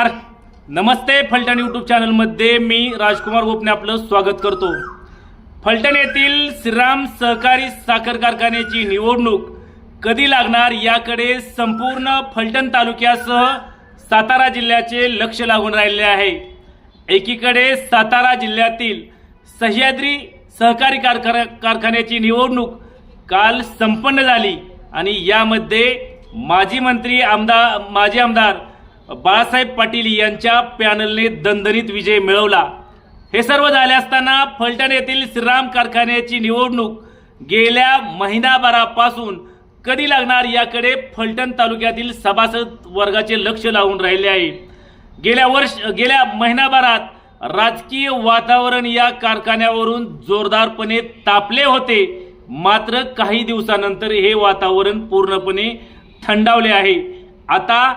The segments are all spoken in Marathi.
नमस्कार. नमस्ते फलटण यूट्यूब चॅनलमध्ये मी राजकुमार गोपने आपलं स्वागत करतो. फलटण येथील श्रीराम सहकारी साखर कारखान्याची निवडणूक कधी लागणार याकडे संपूर्ण फलटण तालुक्यासह सातारा जिल्ह्याचे लक्ष लागून राहिले आहे. एकीकडे सातारा जिल्ह्यातील सह्याद्री सहकारी कारखाना कारखान्याची निवडणूक काल संपन्न झाली आणि यामध्ये माजी मंत्री आमदार माजी आमदार बाळासाहेब पाटील यांच्या पॅनलने दणदणीत विजय मिळवला. हे सर्व झाले असताना फलटण येथील श्रीराम कारखान्याची निवडणूक गेल्या महिनाभरापासून कधी लागणार याकडे फलटण तालुक्यातील सभासद वर्गाचे लक्ष लावून राहिले आहे. गेल्या वर्ष गेल्या महिनाभरात राजकीय वातावरण या कारखान्यावरून जोरदारपणे तापले होते. मात्र काही दिवसानंतर हे वातावरण पूर्णपणे थंडावले आहे. आता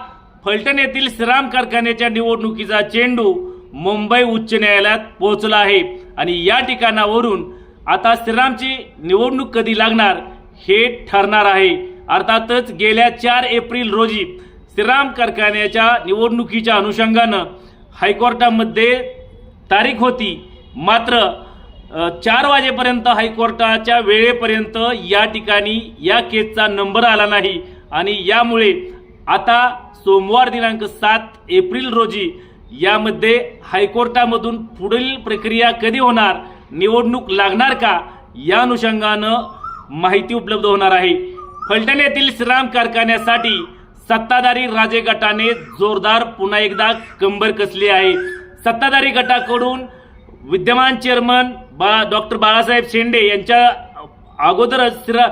फलटण येथील श्रीराम कारखान्याच्या निवडणुकीचा चेंडू मुंबई उच्च न्यायालयात पोहोचला आहे. आणि या ठिकाणावरून आता श्रीरामची निवडणूक कधी लागणार हे ठरणार आहे. अर्थातच गेल्या चार एप्रिल रोजी श्रीराम कारखान्याच्या निवडणुकीच्या अनुषंगानं हायकोर्टामध्ये तारीख होती. मात्र चार वाजेपर्यंत हायकोर्टाच्या वेळेपर्यंत या ठिकाणी या केसचा नंबर आला नाही. आणि यामुळे आता सोमवार दिनांक सात एप्रिल रोजी यामध्ये हायकोर्टामधून पुढील प्रक्रिया कधी होणार निवडणूक लागणार का या अनुषंगानं माहिती उपलब्ध होणार आहे. फलटण येथील श्रीराम कारखान्यासाठी सत्ताधारी राजे गटाने जोरदार पुन्हा एकदा कंबर कसली आहे. सत्ताधारी गटाकडून विद्यमान चेअरमन बा डॉक्टर बाळासाहेब शेंडे यांच्या अगोदरच श्रीरा-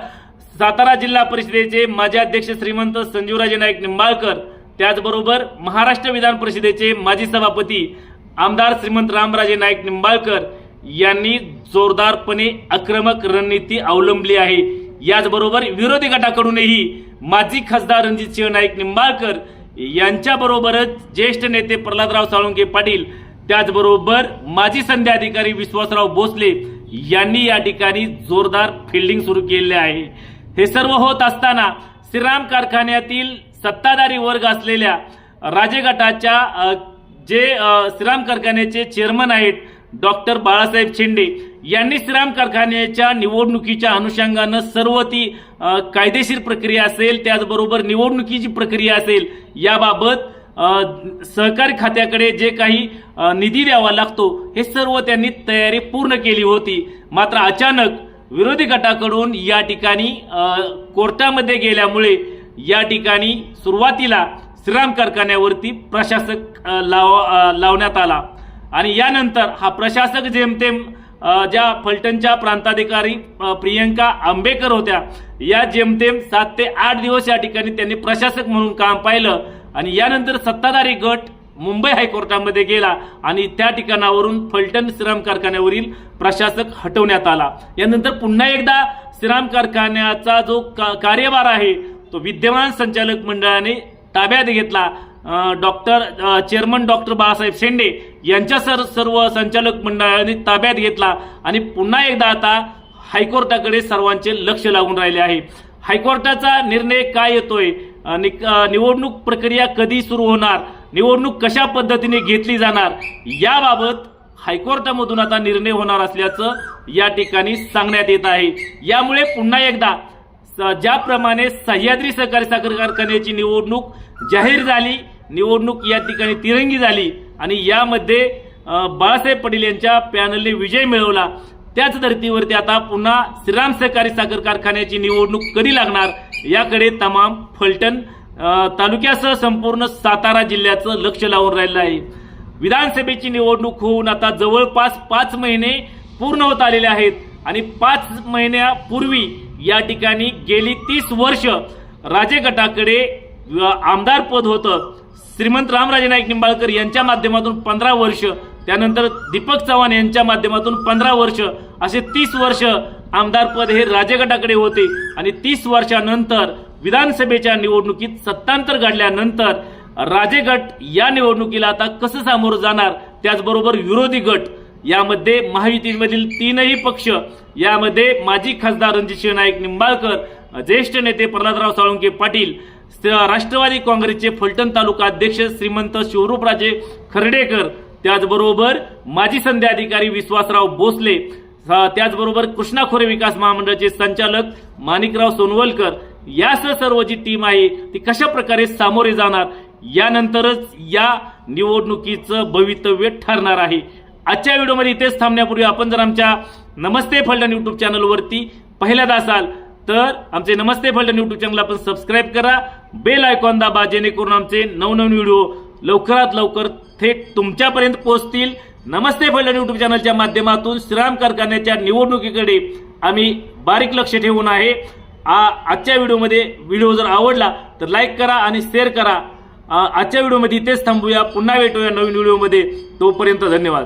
सातारा जिल्हा परिषदेचे माजी अध्यक्ष श्रीमंत संजीवराजे नाईक निंबाळकर त्याचबरोबर महाराष्ट्र विधान परिषदेचे माजी सभापती आमदार श्रीमंत रामराजे नाईक निंबाळकर यांनी जोरदारपणे आक्रमक रणनीती अवलंबली आहे. याचबरोबर विरोधी गटाकडूनही माजी खासदार रणजित सिंह नाईक निंबाळकर यांच्याबरोबरच ज्येष्ठ नेते प्रल्हादराव साळुंके पाटील त्याचबरोबर माजी संध्या अधिकारी विश्वासराव भोसले यांनी या ठिकाणी जोरदार फिल्डिंग सुरू केले आहे. हे सर्व होत असताना श्रीराम कारखान्यातील सत्ताधारी वर्ग असलेल्या राजे गटाच्या जे श्रीराम कारखान्याचे चेअरमन आहेत डॉक्टर बाळासाहेब शेंडे यांनी श्रीराम कारखान्याच्या निवडणुकीच्या अनुषंगानं सर्व ती कायदेशीर प्रक्रिया असेल त्याचबरोबर निवडणुकीची प्रक्रिया असेल याबाबत सहकारी खात्याकडे जे काही निधी द्यावा लागतो हे सर्व त्यांनी तयारी पूर्ण केली होती. मात्र अचानक विरोधी गटाकडून या ठिकाणी कोर्टामध्ये गेल्यामुळे या ठिकाणी सुरुवातीला श्रीराम कारखान्यावरती प्रशासक लाव लावण्यात आला. आणि यानंतर हा प्रशासक जेमतेम ज्या फलटणच्या प्रांताधिकारी प्रियंका आंबेकर होत्या या जेमतेम सात ते आठ दिवस या ठिकाणी त्यांनी प्रशासक म्हणून काम पाहिलं. आणि यानंतर सत्ताधारी गट मुंबई हायकोर्टामध्ये गेला आणि त्या ठिकाणावरून फलटण सिराम कारखान्यावरील प्रशासक हटवण्यात आला. यानंतर पुन्हा एकदा सिराम कारखान्याचा जो का- कार्यभार आहे तो विद्यमान संचालक मंडळाने ताब्यात घेतला. Doctor chairman doctor Balasaheb Shende यांच्या सर सर्व संचालक मंडळाने ताब्यात घेतला आणि पुन्हा एकदा आता हायकोर्टाकडे सर्वांचे लक्ष लागून राहिले आहे. हायकोर्टाचा निर्णय काय येतोय? निवडणूक प्रक्रिया कधी सुरू होणार? निवडणूक कशा पद्धतीने घेतली जाणार याबाबत हायकोर्टामधून आता निर्णय होणार असल्याचं या ठिकाणी सांगण्यात येत आहे. यामुळे पुन्हा एकदा स- ज्याप्रमाणे सह्याद्री सहकारी साखर कारखान्याची निवडणूक जाहीर झाली निवडणूक या ठिकाणी तिरंगी झाली आणि यामध्ये बाळासाहेब पटेल यांच्या पॅनलने विजय मिळवला. त्याच धर्तीवरती आता पुन्हा श्रीराम सहकारी साखर कारखान्याची निवडणूक कधी लागणार याकडे तमाम फलटण तालुक्यासह संपूर्ण सातारा जिल्ह्याचं लक्ष लावून राहिलं आहे. विधानसभेची निवडणूक होऊन आता जवळपास पाच महिने पूर्ण होत आलेले आहेत. आणि पाच महिन्यापूर्वी या ठिकाणी गेली तीस वर्ष राजे गटाकडे आमदार पद होतं. श्रीमंत रामराजे नाईक निंबाळकर यांच्या माध्यमातून पंधरा वर्ष त्यानंतर दीपक चव्हाण यांच्या माध्यमातून पंधरा वर्ष असे तीस वर्ष आमदार पद हे राजे गटाकडे होते. आणि तीस वर्षानंतर विधानसभेच्या निवडणुकीत सत्तांतर घडल्यानंतर राजे गट या निवडणुकीला आता कसं सामोरं जाणार? त्याचबरोबर विरोधी गट यामध्ये महायुतीमधील तीनही पक्ष यामध्ये माजी खासदार रणजितसिंह नाईक निंबाळकर ज्येष्ठ नेते प्रल्हादराव साळुंके पाटील स- राष्ट्रवादी काँग्रेसचे फलटण तालुका अध्यक्ष श्रीमंत शिवरूपराजे खर्डेकर त्याचबरोबर माजी संध्या अधिकारी विश्वासराव भोसले त्याचबरोबर कृष्णा खोरे विकास महामंडळाचे संचालक माणिकराव सोनवलकर यासह सर्व जी टीम आहे ती कशा प्रकारे सामोरे जाणार यानंतरच या निवडणुकीचं भवितव्य ठरणार आहे. आजच्या व्हिडिओमध्ये इथेच थांबण्यापूर्वी आपण जर आमच्या नमस्ते फलटण यूट्यूब चॅनलवरती पहिल्यांदा असाल तर आमचे नमस्ते फलटण यूट्यूब चॅनल आपण सबस्क्राईब करा बेल आयकॉन दाबा जेणेकरून आमचे नवनवीन व्हिडिओ लवकरात लवकर थेट तुमच्यापर्यंत पोहोचतील. नमस्ते फलटण यूट्यूब चॅनलच्या माध्यमातून श्रीराम कारखान्याच्या निवडणुकीकडे आम्ही बारीक लक्ष ठेवून आहे. आ- आजच्या व्हिडिओमध्ये व्हिडिओ जर आवडला तर लाईक करा आणि शेअर करा. आजच्या व्हिडिओमध्ये इथेच थांबूया. पुन्हा भेटूया नवीन व्हिडिओमध्ये. तोपर्यंत धन्यवाद.